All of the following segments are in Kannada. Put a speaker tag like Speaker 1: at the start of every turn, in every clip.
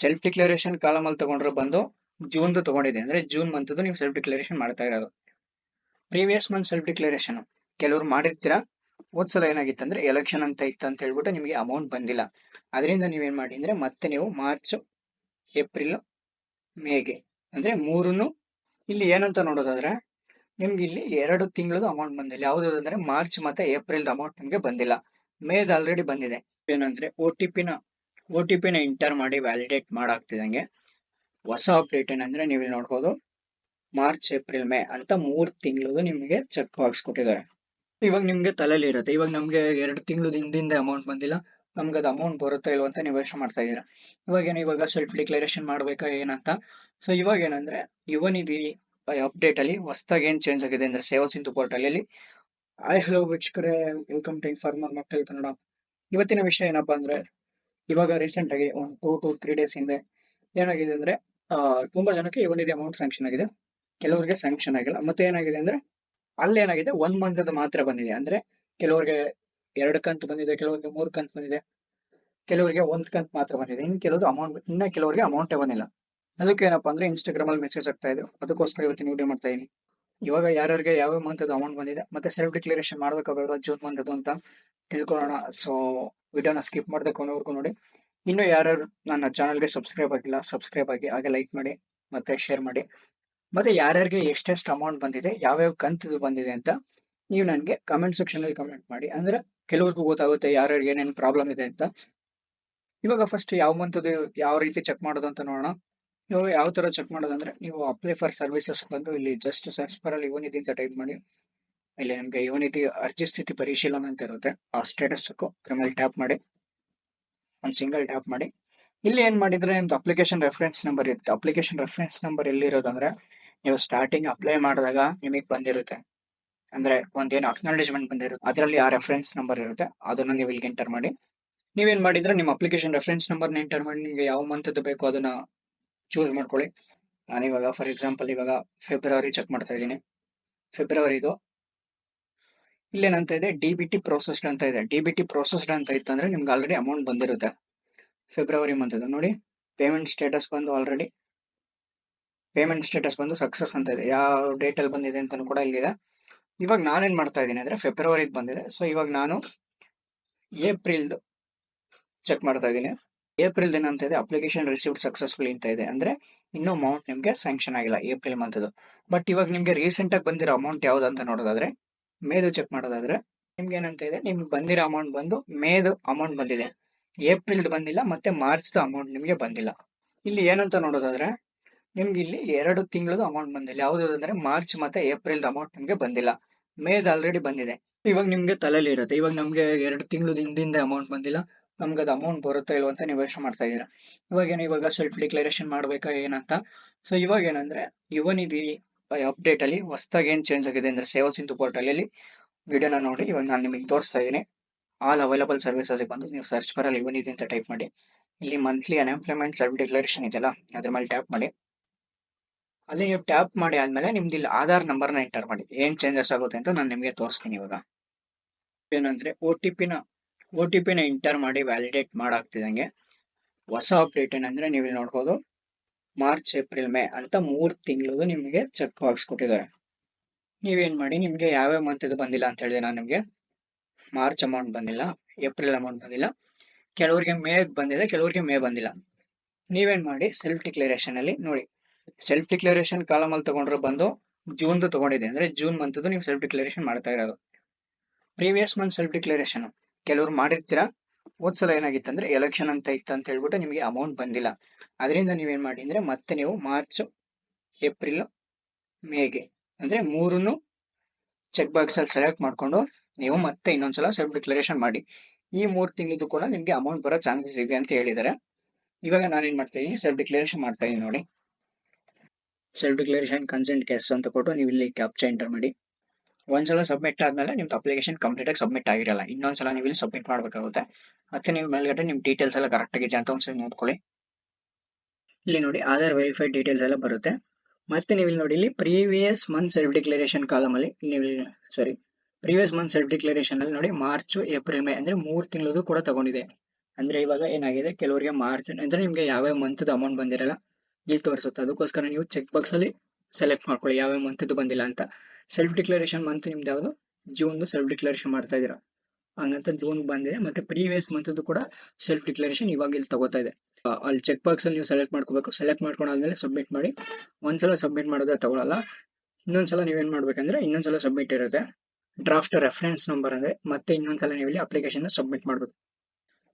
Speaker 1: ಸೆಲ್ಫ್ ಡಿಕ್ಲರೇಷನ್ ಕಾಲಮ್ ಅಲ್ಲಿ ತಗೊಂಡ್ರೆ ಬಂದು ಜೂನ್ದು ತಗೊಂಡಿದೆ ಅಂದ್ರೆ ಜೂನ್ ಮಂತ್ದು ನೀವು ಸೆಲ್ಫ್ ಡಿಕ್ಲರೇಷನ್ ಮಾಡ್ತಾ ಇರೋದು. ಪ್ರೀವಿಯಸ್ ಮಂತ್ ಸೆಲ್ಫ್ ಡಿಕ್ಲರೇಷನ್ ಕೆಲವರು ಮಾಡಿರ್ತೀರಾ? ಸಲ ಏನಾಗಿತ್ತು ಅಂದ್ರೆ ಎಲೆಕ್ಷನ್ ಅಂತ ಇತ್ತು ಅಂತ ಹೇಳ್ಬಿಟ್ಟು ನಿಮಗೆ ಅಮೌಂಟ್ ಬಂದಿಲ್ಲ. ಅದರಿಂದ ನೀವೇನ್ ಮಾಡಿ ಅಂದ್ರೆ ಮತ್ತೆ ನೀವು ಮಾರ್ಚ್ ಏಪ್ರಿಲ್ ಮೇಗೆ ಅಂದ್ರೆ ಮೂರನ್ನು ಇಲ್ಲಿ ಏನಂತ ನೋಡೋದಾದ್ರೆ ನಿಮ್ಗೆ ಇಲ್ಲಿ ಎರಡು ತಿಂಗಳದು ಅಮೌಂಟ್ ಬಂದಿಲ್ಲ. ಯಾವ್ದು ಅಂದ್ರೆ ಮಾರ್ಚ್ ಮತ್ತೆ ಏಪ್ರಿಲ್ ಅಮೌಂಟ್ ನಿಮ್ಗೆ ಬಂದಿಲ್ಲ. ಮೇದ್ ಆಲ್ರೆಡಿ ಬಂದಿದೆ. ಏನಂದ್ರೆ ಓ ಟಿ ಪಿನ ಒ ಟಿ ಪಿನ ಎಂಟರ್ ಮಾಡಿ ವ್ಯಾಲಿಡೇಟ್ ಮಾಡಾಕ್ತಿದಂಗೆ ಹೊಸ ಅಪ್ಡೇಟ್ ಏನಂದ್ರೆ ನೀವು ಇಲ್ಲಿ ನೋಡ್ಬೋದು ಮಾರ್ಚ್ ಏಪ್ರಿಲ್ ಮೇ ಅಂತ ಮೂರ್ ತಿಂಗಳು ನಿಮಗೆ ಚೆಕ್ ಬಾಕ್ಸ್ ಕೊಟ್ಟಿದ್ದಾರೆ. ಇವಾಗ ನಿಮ್ಗೆ ತಲೆಯಲ್ಲಿ ಇರುತ್ತೆ. ಇವಾಗ ನಮ್ಗೆ ಎರಡು ತಿಂಗಳು ಹಿಂದಿಂದ ಅಮೌಂಟ್ ಬಂದಿಲ್ಲ. ನಮ್ಗೆ ಅದು ಅಮೌಂಟ್ ಬರುತ್ತಾ ಇಲ್ವ ಅಂತ ನೀವು ಯೋಚನೆ ಮಾಡ್ತಾ ಇದ್ದೀರಾ. ಇವಾಗ ಏನು ಇವಾಗ ಸೆಲ್ಫ್ ಡಿಕ್ಲರೇಷನ್ ಮಾಡ್ಬೇಕಾ ಏನಂತ ಸೊ ಇವಾಗ ಏನಂದ್ರೆ ಯುವನಿಧಿ ಅಪ್ಡೇಟ್ ಅಲ್ಲಿ ಹೊಸದಾಗಿ ಏನ್ ಚೇಂಜ್ ಆಗಿದೆ ಅಂದ್ರೆ ಸೇವಾ ಸಿಂಧು ಪೋರ್ಟಲ್ ಅಲ್ಲಿ ಐ ಹಲೋ ವೀಕ್ಷಕರೇ. ವೆಲ್ಕಮ್ ಟು ಇನ್ಫಾರ್ಮರ್ ಮಕ್ಕಳು ಕನ್ನಡ ಇವತ್ತಿನ ವಿಷಯ ಏನಪ್ಪಾ ಅಂದ್ರೆ ಇವಾಗ ರೀಸೆಂಟ್ ಆಗಿ ಒಂದು ಟೂ ಟು ತ್ರೀ ಡೇಸ್ ಹಿಂದೆ ಏನಾಗಿದೆ ಅಂದ್ರೆ ತುಂಬಾ ಜನಕ್ಕೆ ಯುವನಿಧಿ ಅಮೌಂಟ್ ಸ್ಯಾಂಕ್ಷನ್ ಆಗಿದೆ. ಕೆಲವರಿಗೆ ಸ್ಯಾಂಕ್ಷನ್ ಆಗಿಲ್ಲ. ಮತ್ತೆ ಏನಾಗಿದೆ ಅಂದ್ರೆ, ಅಲ್ಲಿ ಏನಾಗಿದೆ ಒನ್ ಮಂತ್ ಮಾತ್ರ ಬಂದಿದೆ. ಅಂದ್ರೆ ಕೆಲವರಿಗೆ ಎರಡು ಕಂತ್ ಬಂದಿದೆ, ಕೆಲವರಿಗೆ ಮೂರು ಕಂತ್ ಬಂದಿದೆ, ಕೆಲವರಿಗೆ ಒಂದ್ ಕಂತ್ ಮಾತ್ರ ಬಂದಿದೆ. ಇನ್ ಕೆಲವರು ಅಮೌಂಟ್ ಇನ್ನ ಕೆಲವರಿಗೆ ಅಮೌಂಟೇ ಬಂದಿಲ್ಲ. ಅದಕ್ಕೆ ಏನಪ್ಪಾ ಅಂದ್ರೆ ಇನ್ಸ್ಟಾಗ್ರಾಮ್ ಅಲ್ಲಿ ಮೆಸೇಜ್ ಆಗ್ತಾ ಇದೆ ಅದಕ್ಕೋಸ್ಕರ ಇವತ್ತಿನ ವಿಡಿಯೋ ಮಾಡ್ತಾ ಇದೀನಿ. ಇವಾಗ ಯಾರ್ಯಾರಿಗೆ ಯಾವ ಮಂತ್ ಅಮೌಂಟ್ ಬಂದಿದೆ, ಮತ್ತೆ ಸೆಲ್ಫ್ ಡಿಕ್ಲರೇಷನ್ ಮಾಡ್ಬೇಕಾಗ ಜೂನ್ ಮಂತ್ ಅಂತ ತಿಳ್ಕೊಳ್ಳೋಣ. ಸೊ ವಿಡಿಯೋನ ಸ್ಕಿಪ್ ಮಾಡದೆ ಕೊನೆವರೆಗೂ ನೋಡಿ. ಇನ್ನು ಯಾರ್ಯಾರು ನನ್ನ ಚಾನಲ್ಗೆ ಸಬ್ಸ್ಕ್ರೈಬ್ ಆಗಿಲ್ಲ ಸಬ್ಸ್ಕ್ರೈಬ್ ಆಗಿ ಹಾಗೆ ಲೈಕ್ ಮಾಡಿ, ಮತ್ತೆ ಶೇರ್ ಮಾಡಿ. ಮತ್ತೆ ಯಾರ್ಯಾರಿಗೆ ಎಷ್ಟೆಷ್ಟು ಅಮೌಂಟ್ ಬಂದಿದೆ, ಯಾವ್ಯಾವ ಕಂತು ಬಂದಿದೆ ಅಂತ ನೀವು ನನಗೆ ಕಮೆಂಟ್ ಸೆಕ್ಷನ್ ಅಲ್ಲಿ ಕಮೆಂಟ್ ಮಾಡಿ. ಅಂದ್ರೆ ಕೆಲವ್ರಿಗೂ ಗೊತ್ತಾಗುತ್ತೆ ಯಾರ್ಯಾರಿಗೆ ಏನೇನು ಪ್ರಾಬ್ಲಮ್ ಇದೆ ಅಂತ. ಇವಾಗ ಫಸ್ಟ್ ಯಾವ ಮಂತದ್ದು ಯಾವ ರೀತಿ ಚೆಕ್ ಮಾಡೋದು ಅಂತ ನೋಡೋಣ. ಇವಾಗ ಯಾವ ತರ ಚೆಕ್ ಮಾಡೋದಂದ್ರೆ, ನೀವು ಅಪ್ಲೈ ಫಾರ್ ಸರ್ವಿಸಸ್ ಬಂದು ಇಲ್ಲಿ ಜಸ್ಟ್ ಸರ್ಚ್ ಬಾರ್ ಅಲ್ಲಿ ಯುವನಿಧಿ ಅಂತ ಟೈಪ್ ಮಾಡಿ. ಇಲ್ಲಿ ನಿಮ್ಗೆ ಯುವನಿಧಿ ಅರ್ಜಿ ಸ್ಥಿತಿ ಪರಿಶೀಲನೆ ಅಂತ ಇರುತ್ತೆ. ಆ ಸ್ಟೇಟಸ್ ಕ್ರಮಲ್ಲಿ ಟ್ಯಾಪ್ ಮಾಡಿ, ಒಂದು ಸಿಂಗಲ್ ಟ್ಯಾಪ್ ಮಾಡಿ. ಇಲ್ಲಿ ಏನ್ ಮಾಡಿದ್ರೆ ನಿಮ್ದು ಅಪ್ಲಿಕೇಶನ್ ರೆಫರೆನ್ಸ್ ನಂಬರ್ ಇರುತ್ತೆ. ಅಪ್ಲಿಕೇಶನ್ ರೆಫರೆನ್ಸ್ ನಂಬರ್ ಎಲ್ಲಿರೋದಂದ್ರೆ, ನೀವು ಸ್ಟಾರ್ಟಿಂಗ್ ಅಪ್ಲೈ ಮಾಡಿದಾಗ ನಿಮಗೆ ಬಂದಿರುತ್ತೆ. ಅಂದ್ರೆ ಒಂದೇನು ಅಕ್ನಾಲೇಜ್ಮೆಂಟ್ ಬಂದಿರುತ್ತೆ. ಅದರಲ್ಲಿ ಆ ರೆಫರೆನ್ಸ್ ನಂಬರ್ ಇರುತ್ತೆ. ಅದನ್ನ ನೀವು ಇಲ್ಲಿ ಎಂಟರ್ ಮಾಡಿ. ನೀವೇನ್ ಮಾಡಿದ್ರೆ ನಿಮ್ಮ ಅಪ್ಲಿಕೇಶನ್ ರೆಫರೆನ್ಸ್ ನಂಬರ್ನ ಎಂಟರ್ ಮಾಡಿ. ನಿಮಗೆ ಯಾವ ಮಂತ್ ಬೇಕು ಅದನ್ನ ಚೂಸ್ ಮಾಡ್ಕೊಳ್ಳಿ. ನಾನು ಇವಾಗ ಫಾರ್ ಎಕ್ಸಾಂಪಲ್ ಇವಾಗ ಫೆಬ್ರವರಿ ಚೆಕ್ ಮಾಡ್ತಾ ಇದ್ದೀನಿ. ಫೆಬ್ರವರಿದು ಇಲ್ಲೇನಂತ ಇದೆ ಡಿ ಬಿ ಟಿ ಪ್ರೋಸೆಸ್ಡ್ ಅಂತ ಇದೆ ಡಿ ಬಿ ಟಿ ಪ್ರೋಸೆಸ್ಡ್ ಅಂತ ಇತ್ತಂದ್ರೆ ನಿಮ್ಗೆ ಆಲ್ರೆಡಿ ಅಮೌಂಟ್ ಬಂದಿರುತ್ತೆ. ಫೆಬ್ರವರಿ ಮಂತ್ ನೋಡಿ ಪೇಮೆಂಟ್ ಸ್ಟೇಟಸ್ ಬಂದು ಆಲ್ರೆಡಿ ಪೇಮೆಂಟ್ ಸ್ಟೇಟಸ್ ಬಂದು ಸಕ್ಸಸ್ ಅಂತ ಇದೆ ಯಾವ ಡೇಟ್ ಅಲ್ಲಿ ಬಂದಿದೆ ಅಂತ ಕೂಡ ಇಲ್ಲಿದೆ. ಇವಾಗ ನಾನೇನ್ ಮಾಡ್ತಾ ಇದ್ದೀನಿ ಅಂದ್ರೆ ಫೆಬ್ರವರಿದ್ ಬಂದಿದೆ. ಸೊ ಇವಾಗ ನಾನು ಏಪ್ರಿಲ್ದು ಚೆಕ್ ಮಾಡ್ತಾ ಇದ್ದೀನಿ. ಏಪ್ರಿಲ್ ಏನಂತ ಇದೆ ಅಪ್ಲಿಕೇಶನ್ ರಿಸೀವ್ಡ್ ಸಕ್ಸಸ್ಫುಲ್ ಅಂತ ಇದೆ ಅಂದ್ರೆ ಇನ್ನೂ ಅಮೌಂಟ್ ನಿಮ್ಗೆ ಸ್ಯಾಂಕ್ಷನ್ ಆಗಿಲ್ಲ ಏಪ್ರಿಲ್ ಮಂತ್ ಬಟ್ ಇವಾಗ ನಿಮ್ಗೆ ರೀಸೆಂಟ್ ಆಗಿ ಬಂದಿರೋ ಅಮೌಂಟ್ ಯಾವ್ದು ಅಂತ ನೋಡೋದಾದ್ರೆ ಮೇದು ಚೆಕ್ ಮಾಡೋದಾದ್ರೆ ನಿಮ್ಗೆ ಏನಂತ ಇದೆ, ನಿಮ್ಗೆ ಬಂದಿರೋ ಅಮೌಂಟ್ ಬಂದು ಮೇದು ಅಮೌಂಟ್ ಬಂದಿದೆ. ಏಪ್ರಿಲ್ದು ಬಂದಿಲ್ಲ, ಮತ್ತೆ ಮಾರ್ಚ್ದು ಅಮೌಂಟ್ ನಿಮ್ಗೆ ಬಂದಿಲ್ಲ. ಇಲ್ಲಿ ಏನಂತ ನೋಡೋದಾದ್ರೆ, ನಿಮ್ಗೆ ಇಲ್ಲಿ ಎರಡು ತಿಂಗಳದು ಅಮೌಂಟ್ ಬಂದಿಲ್ಲ. ಯಾವುದು ಅಂದ್ರೆ ಮಾರ್ಚ್ ಮತ್ತೆ ಏಪ್ರಿಲ್ ಅಮೌಂಟ್ ನಿಮ್ಗೆ ಬಂದಿಲ್ಲ. ಮೇದ್ ಆಲ್ರೆಡಿ ಬಂದಿದೆ. ಇವಾಗ ನಿಮ್ಗೆ ತಲೆಯಲ್ಲಿ ಇರುತ್ತೆ. ಇವಾಗ ನಮ್ಗೆ ಎರಡು ತಿಂಗಳು ಹಿಂದಿಂದ ಅಮೌಂಟ್ ಬಂದಿಲ್ಲ. ನಮ್ಗೆ ಅದು ಅಮೌಂಟ್ ಬರುತ್ತಾ ಇಲ್ವಾ ಅಂತ ನೀವು ಯೋಚನೆ ಮಾಡ್ತಾ ಇದ್ದೀರಾ. ಇವಾಗ ಏನು ಇವಾಗ ಸೆಲ್ಫ್ ಡಿಕ್ಲರೇಷನ್ ಮಾಡ್ಬೇಕಾ ಏನಂತ? ಸೊ ಇವಾಗ ಏನಂದ್ರೆ, ಯುವನಿಧಿ ಅಪ್ಡೇಟ್ ಅಲ್ಲಿ ಹೊಸದಾಗಿ ಏನ್ ಚೇಂಜ್ ಆಗಿದೆ ಅಂದ್ರೆ ಸೇವಾ ಸಿಂಧು ಪೋರ್ಟಲ್ ಅಲ್ಲಿ ವಿಡಿಯೋನ ನೋಡಿ ಇವಾಗ ನಾನು ನಿಮಗೆ ತೋರಿಸ್ತಾ ಇದ್ದೀನಿ. ಆಲ್ ಅವೈಲಬಲ್ ಸರ್ವಿಸಸ್ ಬಂದು ನೀವು ಸರ್ಚ್ ಬರಲ್ಲ ಇದೆ ಅಂತ ಟೈಪ್ ಮಾಡಿ. ಇಲ್ಲಿ ಮಂತ್ಲಿ ಅನ್ಎಂಪ್ಲಾಯ್ಮೆಂಟ್ ಸೆಲ್ಫ್ ಡಿಕ್ಲರೇಷನ್ ಇದೆಯಲ್ಲ, ಅದ್ರ ಮೇಲೆ ಟ್ಯಾಪ್ ಮಾಡಿ. ಅಲ್ಲಿ ನೀವು ಟ್ಯಾಪ್ ಮಾಡಿ ಆದ್ಮೇಲೆ ನಿಮ್ದು ಇಲ್ಲಿ ಆಧಾರ್ ನಂಬರ್ನ ಎಂಟರ್ ಮಾಡಿ. ಏನ್ ಚೇಂಜಸ್ ಆಗುತ್ತೆ ಅಂತ ನಾನು ನಿಮಗೆ ತೋರಿಸ್ತೀನಿ ಇವಾಗ. ಏನಂದ್ರೆ ಓ ಟಿ ಪಿನ ಓ ಟಿ ಪಿನ ಎಂಟರ್ ಮಾಡಿ ವ್ಯಾಲಿಡೇಟ್ ಮಾಡಾಗ್ತಿದಂಗೆ. ಹೊಸ ಅಪ್ಡೇಟ್ ಏನಂದ್ರೆ ನೀವು ಇಲ್ಲಿ ನೋಡ್ಬೋದು. ಮಾರ್ಚ್ ಏಪ್ರಿಲ್ ಮೇ ಅಂತ ಮೂರ್ ತಿಂಗಳು ನಿಮಗೆ ಚೆಕ್ ಬಾಕ್ಸ್ ಕೊಟ್ಟಿದ್ದಾರೆ ನೀವೇನ್ ಮಾಡಿ ನಿಮ್ಗೆ ಯಾವ್ಯಾವ ಮಂತ್ ಇದು ಬಂದಿಲ್ಲ ಅಂತ ಹೇಳಿದೆ ನಾನು ನಿಮ್ಗೆ. ಮಾರ್ಚ್ ಅಮೌಂಟ್ ಬಂದಿಲ್ಲ ಏಪ್ರಿಲ್ ಅಮೌಂಟ್ ಬಂದಿಲ್ಲ, ಕೆಲವರಿಗೆ ಮೇ ಬಂದಿದೆ, ಕೆಲವರಿಗೆ ಮೇ ಬಂದಿಲ್ಲ. ನೀವೇನ್ ಮಾಡಿ ಸೆಲ್ಫ್ ಡಿಕ್ಲರೇಷನ್ ಅಲ್ಲಿ ನೋಡಿ. ಸೆಲ್ಫ್ ಡಿಕ್ಲರೇಷನ್ ಕಾಲಮಲ್ಲಿ ತಗೊಂಡ್ರೆ ಬಂದು ಜೂನ್ದು ತಗೊಂಡಿದೆ ಅಂದ್ರೆ ಜೂನ್ ಮಂತ್ದು ನೀವು ಸೆಲ್ಫ್ ಡಿಕ್ಲರೇಷನ್ ಮಾಡ್ತಾ ಇರೋದು. ಪ್ರೀವಿಯಸ್ ಮಂತ್ ಸೆಲ್ಫ್ ಡಿಕ್ಲರೇಷನ್ ಕೆಲವ್ರು ಮಾಡಿರ್ತೀರಾ? ಹೋದ್ಸಲ ಏನಾಗಿತ್ತು ಅಂದ್ರೆ ಎಲೆಕ್ಷನ್ ಅಂತ ಇತ್ತು ಅಂತ ಹೇಳ್ಬಿಟ್ಟು ನಿಮಗೆ ಅಮೌಂಟ್ ಬಂದಿಲ್ಲ. ಅದರಿಂದ ನೀವೇನ್ ಮಾಡಿ ಅಂದ್ರೆ ಮತ್ತೆ ನೀವು ಮಾರ್ಚ್ ಏಪ್ರಿಲ್ ಮೇಗೆ ಅಂದ್ರೆ ಮೂರನ್ನು ಚೆಕ್ ಬಾಕ್ಸ್ ಅಲ್ಲಿ ಸೆಲೆಕ್ಟ್ ಮಾಡ್ಕೊಂಡು ನೀವು ಮತ್ತೆ ಇನ್ನೊಂದ್ಸಲ ಸೆಲ್ಫ್ ಡಿಕ್ಲರೇಷನ್ ಮಾಡಿ. ಈ ಮೂರು ತಿಂಗಳಿದ್ದು ಕೂಡ ನಿಮ್ಗೆ ಅಮೌಂಟ್ ಬರೋ ಚಾನ್ಸಸ್ ಇದೆ ಅಂತ ಹೇಳಿದ್ದಾರೆ ಇವಾಗ ನಾನೇನ್ ಮಾಡ್ತಾ ಇದ್ದೀನಿ ಸೆಲ್ಫ್ ಡಿಕ್ಲರೇಷನ್ ಮಾಡ್ತಾ ಇದ್ದೀನಿ ನೋಡಿ. ಸೆಲ್ಫ್ ಡಿಕ್ಲರೇಷನ್ ಕನ್ಸೆಂಟ್ ಕೇಸ್ ಅಂತ ಕೊಟ್ಟು ನೀವು ಇಲ್ಲಿ ಕ್ಯಾಪ್ಚಾ ಎಂಟರ್ ಮಾಡಿ. ಒಂದ್ಸಲ ಸಬ್ಮಿಟ್ ಆದ್ಮೇಲೆ ನಿಮ್ದು ಅಪ್ಲಿಕೇಶನ್ ಕಂಪ್ಲೀಟ್ ಆಗಿ ಸಬ್ಮಿಟ್ ಆಗಿರಲ್ಲ. ಇನ್ನೊಂದ್ಸಲ ನೀವು ಇಲ್ಲಿ ಸಬ್ಮಿಟ್ ಮಾಡ್ಬೇಕಾಗುತ್ತೆ. ಮತ್ತೆ ನೀವು ಮೇಲ್ಗಡೆ ನಿಮ್ ಡೀಟೇಲ್ಸ್ ಎಲ್ಲ ಕರೆಕ್ಟ್ ಆಗಿದೆ ಅಂತ ಒಂದ್ಸಲ ನೋಡ್ಕೊಳ್ಳಿ. ಇಲ್ಲಿ ನೋಡಿ ಆಧಾರ್ ವೆರಿಫೈಡ್ ಡೀಟೇಲ್ಸ್ ಎಲ್ಲ ಬರುತ್ತೆ. ಮತ್ತೆ ನೀವು ಇಲ್ಲಿ ನೋಡಿ, ಇಲ್ಲಿ previous month self declaration column ಅಲ್ಲಿ ನೀವು sorry previous month self declaration ಅಲ್ಲಿ ನೋಡಿ ಮಾರ್ಚ್ ಏಪ್ರಿಲ್ ಮೇ ಅಂದ್ರೆ ಮೂರ್ ತಿಂಗಳದು ಕೂಡ ತಗೊಂಡಿದೆ. ಅಂದ್ರೆ ಇವಾಗ ಏನಾಗಿದೆ? ಕೆಲವರಿಗೆ ಮಾರ್ಚ್ ಅಂದ್ರೆ ನಿಮ್ಗೆ ಯಾವ್ಯಾವ ಮಂತ್ ಅಮೌಂಟ್ ಬಂದಿರಲ್ಲ ಇಲ್ಲಿ ತೋರಿಸುತ್ತೆ ಅದಕ್ಕೋಸ್ಕರ ನೀವು ಚೆಕ್ ಬಾಕ್ಸ್ ಅಲ್ಲಿ ಸೆಲೆಕ್ಟ್ ಮಾಡ್ಕೊಳ್ಳಿ ಯಾವ್ಯಾವ ಮಂತ್ ಬಂದಿಲ್ಲ ಅಂತ. ಸೆಲ್ಫ್ ಡಿಕ್ಲರೇಷನ್ ಮಂತ್ ನಿಮ್ದು ಯಾವುದು? ಜೂನ್ ಸೆಲ್ಫ್ ಡಿಕ್ಲರೇಷನ್ ಮಾಡ್ತಾ ಇದ್ದೀರಾ? ಹಂಗಂತ ಜೂನ್ ಬಂದಿದೆ, ಮತ್ತೆ ಪ್ರೀವಿಯಸ್ ಮಂತದ್ದು ಕೂಡ ಸೆಲ್ಫ್ ಡಿಕ್ಲರೇಷನ್ ಇವಾಗ ಇಲ್ಲಿ ತಗೋತಾ ಇದೆ. ಅಲ್ಲಿ ಚೆಕ್ ಬಾಕ್ಸ್ ಅಲ್ಲಿ ನೀವು ಸೆಲೆಕ್ಟ್ ಮಾಡ್ಕೋಬೇಕು. ಸೆಲೆಕ್ಟ್ ಮಾಡ್ಕೊಂಡಾದ್ಮೇಲೆ ಸಬ್ಮಿಟ್ ಮಾಡಿ. ಒಂದ್ಸಲ ಸಬ್ಮಿಟ್ ಮಾಡಿದ್ರೆ ತಗೊಳಲ್ಲ. ಇನ್ನೊಂದ್ಸಲ ನೀವೇನ್ ಮಾಡ್ಬೇಕಂದ್ರೆ ಇನ್ನೊಂದ್ಸಲ ಸಬ್ಮಿಟ್ ಇರುತ್ತೆ. ಡ್ರಾಫ್ಟ್ ರೆಫರೆನ್ಸ್ ನಂಬರ್ ಅಂದ್ರೆ ಮತ್ತೆ ಇನ್ನೊಂದ್ಸಲ ನೀವು ಇಲ್ಲಿ ಅಪ್ಲಿಕೇಶನ್ ಸಬ್ಮಿಟ್ ಮಾಡ್ಬೇಕು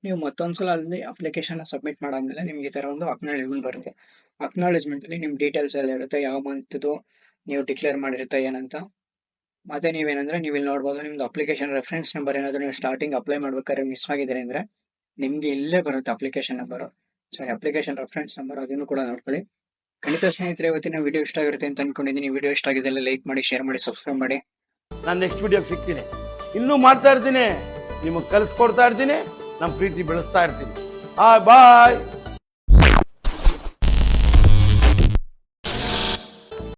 Speaker 1: ನೀವು ಮತ್ತೊಂದ್ಸಲ ಅಲ್ಲಿ ಅಪ್ಲಿಕೇಶನ್ ಸಬ್ಮಿಟ್ ಮಾಡಾದ್ಮೇಲೆ ನಿಮ್ಗೆ ಈ ತರ ಒಂದು ಅಕ್ನಾಲೇಜ್ಮೆಂಟ್ ಬರುತ್ತೆ. ಅಕ್ನಾಲೇಜ್ಮೆಂಟ್ ಅಲ್ಲಿ ನಿಮ್ ಡೀಟೇಲ್ಸ್ ಎಲ್ಲ ಇರುತ್ತೆ, ಯಾವ ಮಂತ್ದು ನೀವು ಡಿಕ್ಲೇರ್ ಮಾಡಿರುತ್ತೆ ಏನಂತ. ಮತ್ತೆ ನೀವೇನಂದ್ರೆ ನೀವು ಇಲ್ಲಿ ನೋಡ್ಬೋದು, ನಿಮ್ದು ಅಪ್ಲಿಕೇಶನ್ ರೆಫರೆನ್ಸ್ ನಂಬರ್ ಏನಾದ್ರು ನೀವು ಸ್ಟಾರ್ಟಿಂಗ್ ಅಪ್ಲೈ ಮಾಡ್ಬೇಕಾದ್ರೆ ಮಿಸ್ ಆಗಿದ್ರೆ ಅಂದ್ರೆ ನಿಮ್ಗೆ ಇಲ್ಲೇ ಬರುತ್ತೆ application number sorry application reference number ಅದನ್ನು ಕೂಡ ನೋಡ್ಕೊಳ್ಳಿ. ಖಂಡಿತ ಸ್ನೇಹಿತರೆ, ಇವತ್ತಿನ ವಿಡಿಯೋ ಇಷ್ಟ ಆಗಿರುತ್ತೆ ಅಂತ ಅನ್ಕೊಂಡಿದ್ದೀನಿ. ವಿಡಿಯೋ ಇಷ್ಟ ಆಗಿದ್ರೆ ಲೈಕ್ ಮಾಡಿ ಶೇರ್ ಮಾಡಿ ಸಬ್ಸ್ಕ್ರೈಬ್ ಮಾಡಿ.
Speaker 2: ನಾನು ನೆಕ್ಸ್ಟ್ ವಿಡಿಯೋ ಸಿಗ್ತೀನಿ. ಇನ್ನೂ ಮಾಡ್ತಾ ಇರ್ತೀನಿ. ನಿಮಗೆ ಕಲಿಸ್ಕೊಡ್ತಾ ಇರ್ತೀನಿ. ನಮ್ಮ ಪ್ರೀತಿ ಬೆಳೆಸ್ತಾ ಇರ್ತೀನಿ. ಆ ಬಾಯ್